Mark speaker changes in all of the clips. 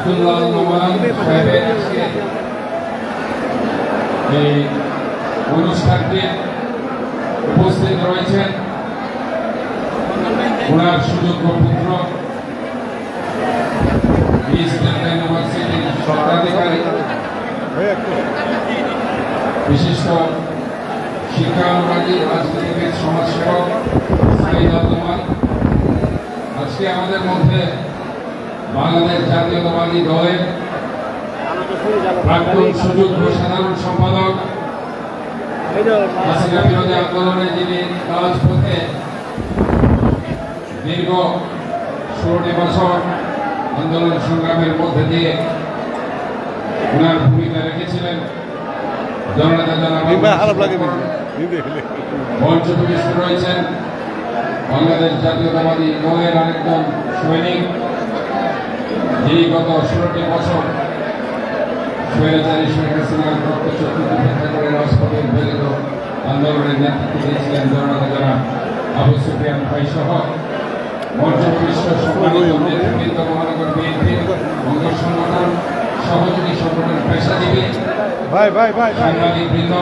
Speaker 1: আব্দুল্লাহ নোমান এই অনুষ্ঠানটি উপস্থিত রয়েছেন ওনার সুযোগ্য পুত্র ইউনিভার্সিটির স্বত্বাধিকারী বিশিষ্ট শিক্ষানুরাগী রাজনীতিবিদ, সমাজসেবক সাইদ আজকে আমাদের মধ্যে বাংলাদেশ জাতীয়তাবাদী দলের প্রাক্তন সুযোগ্য সাধারণ সম্পাদক হাসিনা বিরোধী আন্দোলনে যিনি রাজপথে দীর্ঘ ষোলোটি বছর আন্দোলন সংগ্রামের মধ্যে দিয়ে ওনার ভূমিকা রেখেছিলেন জননেতা
Speaker 2: নিম্বা
Speaker 1: রয়েছেন বাংলাদেশ জাতীয়তাবাদী দলের আরেকজন সৈনিক যিনি গত ষোলোটি বছর স্বৈরাচারী শেখ হাসিনার রক্তচক্ষু উপেক্ষা করে রাজপথের প্রেরিত আন্দোলনের নেতৃত্ব দিয়েছিলেন জনতা যারা আবু সুফিয়ান ভাই সহ মঞ্চপ্রবিষ্ট সম্মানিত নেতৃবৃন্দ মহানগর বিএনপির অঙ্গ সংগঠন সহযোগী সংগঠন পেশাজীবী
Speaker 2: ভাই ভাই ভাই ভাই।
Speaker 1: সাংবাদিক বৃন্দ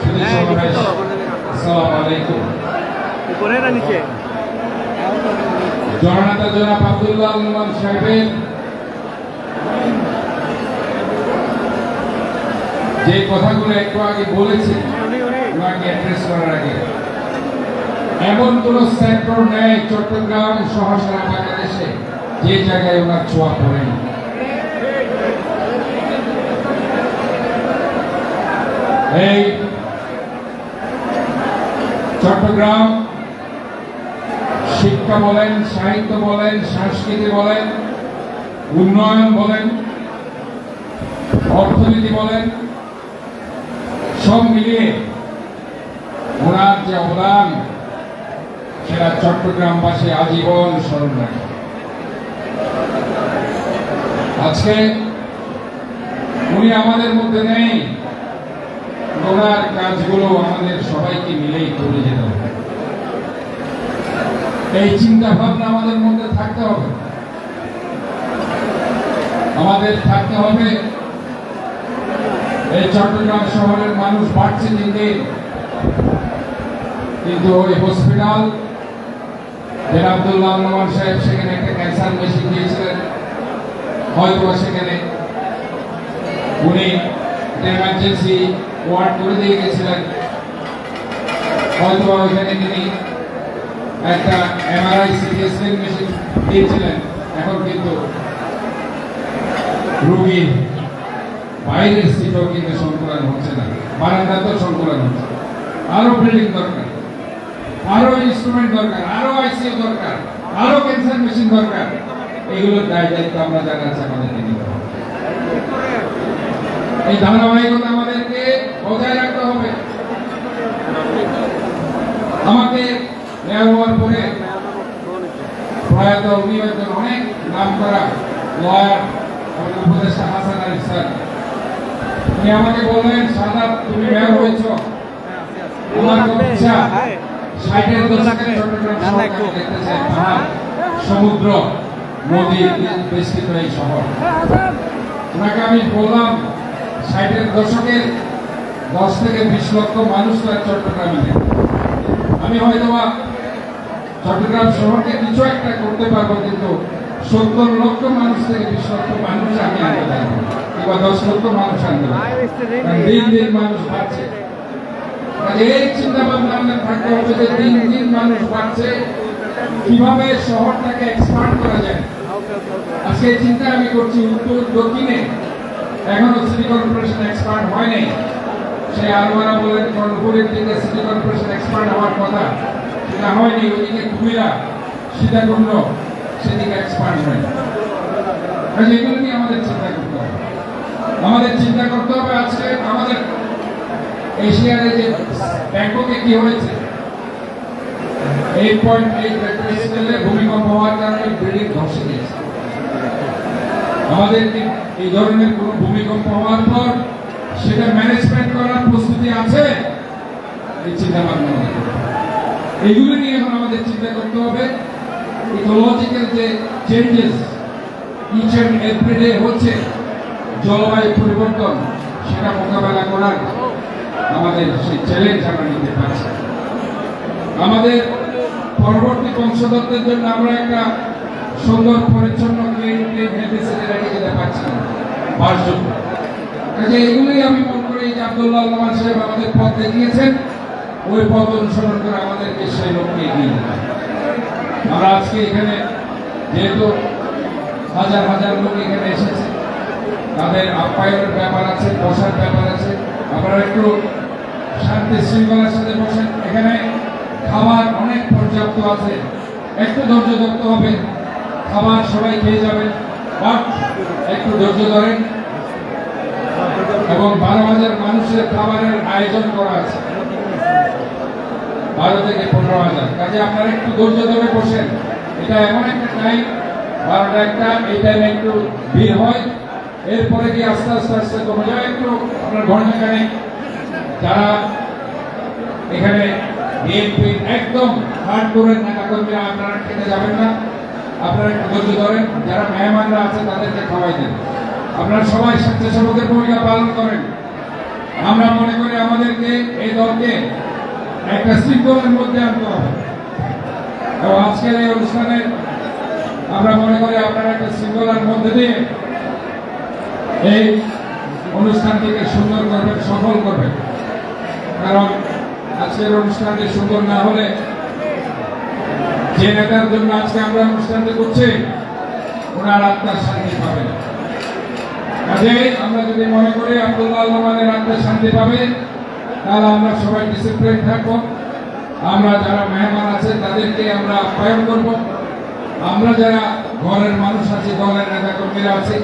Speaker 1: সুধী সমাবেশ আসসালামু আলাইকুম। জননেতা জনাব আব্দুল্লাহ সাহেবের যে কথাগুলো একটু আগে বলেছি
Speaker 3: উনি উনি।
Speaker 1: ওনাকে অ্যাড্রেস করার আগে। এমন কোন সেক্টর নেই চট্টগ্রাম সহ সারা বাংলাদেশে যে জায়গায় ওনার ছোঁয়া পড়েনি। এই চট্টগ্রাম শিক্ষা বলেন সাহিত্য বলেন সংস্কৃতি বলেন উন্নয়ন বলেন, অর্থনীতি বলেন, সব মিলিয়ে ওনার যে অবদান, সেটা চট্টগ্রামবাসী আজীবন স্মরণ রাখে। আজকে উনি আমাদের মধ্যে নেই, ওনার কাজগুলো আমাদের সবাইকে মিলেই করে যেতে হবে। এই চিন্তা ভাবনা আমাদের মধ্যে থাকতে হবে। আমাদের থাকতে হবে। এই চট্টগ্রাম শহরের মানুষ বাড়ছে দিন। কিন্তু ওই হসপিটাল জেন আব্দুল্লাহ রহমান সাহেব সেখানে একটা ক্যান্সার মেশিন দিয়েছিলেন। হয়তো সেখানে উনি এমার্জেন্সি ওয়ার্ড করে দিয়ে গেছিলেন। হয়তো ওইখানে তিনি একটা এমআরআই সিটি স্ক্যান মেশিন দিয়েছিলেন। এখন কিন্তু রোগীর বাইরের সিটও কিন্তু সংকুলন হচ্ছে না বারান্দা তো সংকুলন হচ্ছে। আরও বিল্ডিং দরকার, আরও ইনস্ট্রুমেন্ট দরকার, আরও আইসিইউ দরকার, আরও ক্যান্সার মেশিন দরকার। এগুলোর দায় দায়িত্ব আমরা আছে, আমাদেরকে নিতে হবে। এই ধারাবাহিকতা আমাদেরকে বজায় রাখতে হবে। আমাকে মেয়র হওয়ার পরে প্রয়াত উনি অনেক নাম করা লয়ার উপদেষ্টা হাসান আলী স্যার। উনি আমাকে বললেন সাদা তুমি মেয়র হয়েছ। আমার ইচ্ছা ষাটের দশকের চট্টগ্রাম দেখতে চাই। পাহাড় সমুদ্র নদী বেষ্টিত এই শহর। ওনাকে আমি বললাম ষাটের দশকের দশ থেকে বিশ লক্ষ মানুষ তো চট্টগ্রামে আমি হয়তো চট্টগ্রাম শহরকে কিছু একটা করতে পারব কিন্তু সত্তর লক্ষ মানুষ থেকে বিশ মানুষ আমি কিংবা দশ লক্ষ মানুষ দিন দিন মানুষ বাড়ছে। এই চিন্তা ভাবনা আমাদের থাকতে হবে যে দিন দিন মানুষ বাড়ছে। কীভাবে শহরটাকে এক্সপান্ড করা যায়? আজকে চিন্তা আমি করছি উত্তর, দক্ষিণে। এখনও সিটি কর্পোরেশন এক্সপান্ড হয় নাই সে আলমারা বলেন কর্ণপুরের দিকে সিটি কর্পোরেশন এক্সপান্ড হওয়ার কথা। সেটা হয়নি ওইদিকে কুমিরা, সীতাকুণ্ড। সেদিকে হয়নি কাজে এগুলো নিয়ে আমাদের চিন্তা করতে হবে। আমাদের চিন্তা করতে হবে আজকে আমাদের এশিয়ার যে ব্যাংককে কি হয়েছে? এইট পয়েন্ট এইট স্কেলে ভূমিকম্প হওয়ার কারণে বিল্ডিং ধসে গিয়েছে। আমাদের এই ধরনের কোন ভূমিকম্প হওয়ার পর সেটা ম্যানেজমেন্ট করার প্রস্তুতি আছে? এই চিন্তা ভাবনা এগুলো নিয়ে এখন আমাদের চিন্তা করতে হবে। ইকোলজিক্যাল যে চেঞ্জেস ইচ অ্যান্ড এভরিডে হচ্ছে, জলবায়ু পরিবর্তন, সেটা মোকাবেলা করার আমাদের সেই চ্যালেঞ্জ আমরা নিতে পারছি আমাদের পরবর্তী বংশধরদের জন্য আমরা একটা সুন্দর, পরিচ্ছন্ন কাজে এগুলোই আমি মনে করি যে আব্দুল্লাহ রহমান সাহেব আমাদের পথ দেখিয়েছেন, ওই পথ অনুসরণ করে আমাদেরকে সেই লক্ষ্যে এগিয়ে। আমরা আজকে এখানে যেহেতু হাজার হাজার লোক এখানে এসেছে, তাদের আপ্যায়নের ব্যাপার আছে, বসার ব্যাপার আছে। আপনারা একটু শান্তি শৃঙ্খলার সাথে বসেন। এখানে খাবার অনেক পর্যাপ্ত আছে। একটু ধৈর্য ধরতে হবে। খাবার সবাই খেয়ে যাবেন বাট একটু ধৈর্য ধরেন। এবং বারো হাজার মানুষের খাবারের আয়োজন করা আছে। বারো থেকে পনেরো হাজার। কাজে আপনারা একটু ধৈর্য ধরে বসেন। এটা এমন একটা টাইম বারোটা একটা, এই টাইমে একটু ভিড় হয়। এরপরে কি আস্তে আস্তে আস্তে কমে যায়। একটু আপনার ঘন্টাখানে যারা এখানে বিএনপি একদম হার্ড করে নেতা কর্মীরা আপনারা খেতে যাবেন না। আপনারা একটু ধৈর্য ধরেন। যারা মেহমানরা আছে, তাদেরকে খাওয়াই দেন। আপনারা সবাই স্বেচ্ছাসেবকের ভূমিকা পালন করেন। আমরা মনে করি আমাদেরকে, এই দলকে একটা শৃঙ্খলার মধ্যে আনতে হবে এবং আজকের এই অনুষ্ঠানে আমরা মনে করি আপনারা একটা শৃঙ্খলার মধ্যে দিয়ে এই অনুষ্ঠানটিকে সুন্দর করবেন, সফল করবেন। কারণ আজকের অনুষ্ঠানটি সুন্দর না হলে যে নেতার জন্য আজকে আমরা অনুষ্ঠানটি করছি, ওনার আত্মার শান্তি পাবে না কাজেই আমরা যদি মনে করি আব্দুল্লাহ রহমানের আত্মার শান্তি পাবে তাহলে আমরা সবাই ডিসিপ্লিন থাকব। আমরা যারা মেহমান আছে, তাদেরকে আমরা আপ্যায়ন করব। আমরা যারা ঘরের মানুষ আছি, দলের নেতা কর্মীরা আছি,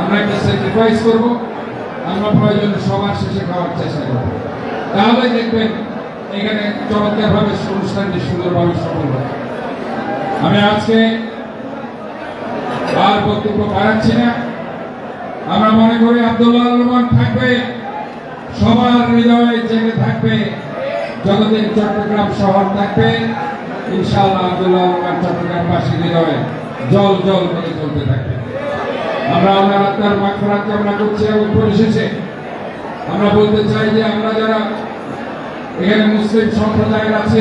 Speaker 1: আমরা একটা স্যাক্রিফাইস করব। আমরা প্রয়োজন সবার শেষে খাওয়ার চেষ্টা করব। তাহলে দেখবেন, এখানে চমৎকারভাবে অনুষ্ঠানটি সুন্দরভাবে সফল হবে আমি আজকে আর বক্তব্য বাড়াচ্ছি না। আমরা মনে করি আব্দুল্লাহ রহমান থাকবে। সবার হৃদয়ে জেগে থাকবে যতদিন চট্টগ্রাম শহর থাকবে। ইনশাআল্লাহ আব্দুল্লাহ রহমান চট্টগ্রামবাসীর হৃদয়ে জল জল করে চলতে থাকবে। আমরা ওনার আত্মার মাগফিরাত কামনা করছি এবং পরিশেষে আমরা বলতে চাই যে আমরা যারা এখানে মুসলিম সম্প্রদায়ের আছে,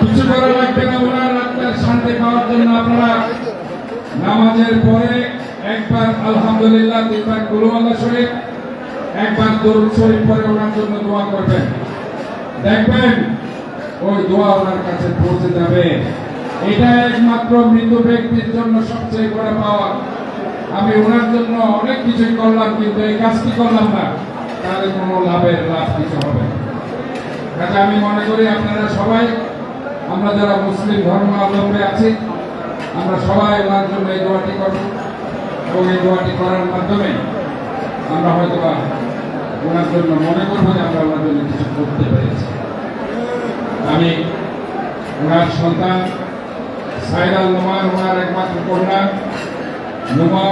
Speaker 1: কিছু করা লাগবে না ওনার আত্মার শান্তি পাওয়ার জন্য আপনারা নামাজের পরে একবার আলহামদুলিল্লাহ তিনবার গুরু আল্লাহ শরীফ একবার দরুদ শরীফ পরে ওনার জন্য দোয়া করবেন। দেখবেন, ওই দোয়া ওনার কাছে পৌঁছে যাবে। এটা একমাত্র মৃত ব্যক্তির জন্য সবচেয়ে বড় পাওয়া আমি ওনার জন্য অনেক কিছুই করলাম, কিন্তু এই কাজটি করলাম না? তাহলে কোনো লাভের লাভ কিছু হবে কাজে আমি মনে করি আপনারা সবাই, আমরা যারা মুসলিম ধর্মাবলম্বী আছি, আমরা সবাই ওনার জন্য এই দোয়াটি করব। এবং এই দোয়াটি করার মাধ্যমে আমরা হয়তো ওনার জন্য মনে মনে যে আমরা ওনার জন্য কিছু করতে পেরেছি। আমি ওনার সন্তান সাইরাল নোমান ওনার একমাত্র কন্যা, নোমা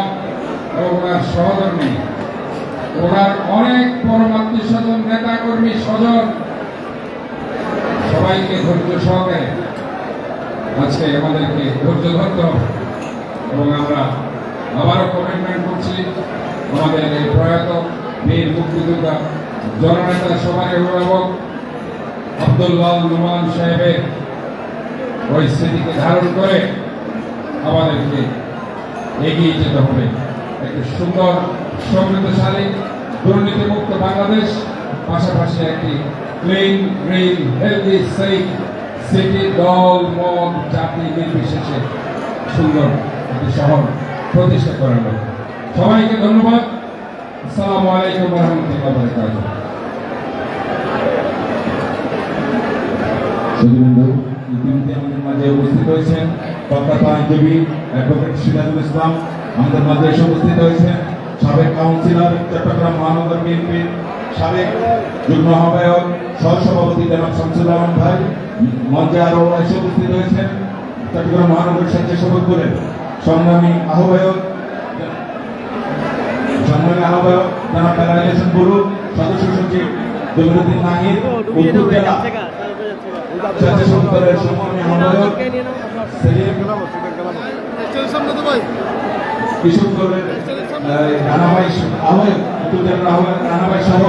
Speaker 1: এবং ওনার সহধর্মী। ওনার অনেক পরমাত্মীয় স্বজন নেতা কর্মী স্বজন সবাইকে ধৈর্য সহকারে আজকে আমাদেরকে ধৈর্য ধরতে এবং আমরা আবারও কমিটমেন্ট করছি। আমাদের এই প্রয়াত বীর মুক্তিযোদ্ধা জননেতা সবার অভিভাবক আব্দুল্লাহ নুমান সাহেবের ওই স্মৃতিকে ধারণ করে আমাদেরকে এগিয়ে যেতে হবে। একটি সুন্দর, সমৃদ্ধশালী, দুর্নীতিমুক্ত বাংলাদেশ, পাশাপাশি একটি clean green healthy safe city দল, মত, জাতি নির্বিশেষে সুন্দর একটি শহর প্রতিষ্ঠা লক্ষ্যে সবাইকে ধন্যবাদ। আসসালামু আলাইকুম রহমতুল্লাহ
Speaker 4: সুধীবৃন্দু ইতিমধ্যে মাঝে উপস্থিত হয়েছেন প্রখ্যাত আইনজীবী, অ্যাডভোকেট ইসলাম। আমাদের মাঝে এসে উপস্থিত হয়েছেন সাবেক কাউন্সিলর চট্টগ্রাম মহানগর বিএনপির সাবেক যুগ্ম আহ্বায়ক, সহসভাপতি জনাব শামসুর রহমান ভাই। মঞ্চে আরও এসে উপস্থিত হয়েছেন চট্টগ্রাম মহানগর স্বেচ্ছাসেবক দলের সংগ্রামী আহ্বায়ক সংগ্রামী জনাব বেলাইলেশন গুরু সদস্য সচিব জমিরুদ্দিন নাহিদ উত্তর জেলা স্বেচ্ছাসেবক দলের সংগ্রামী আহ্বায়ক সেলিম কৃষক দলের রানাভাই আহ্বায়ক উত্তর জেলার আহ্বায়ক রানাভাই সহ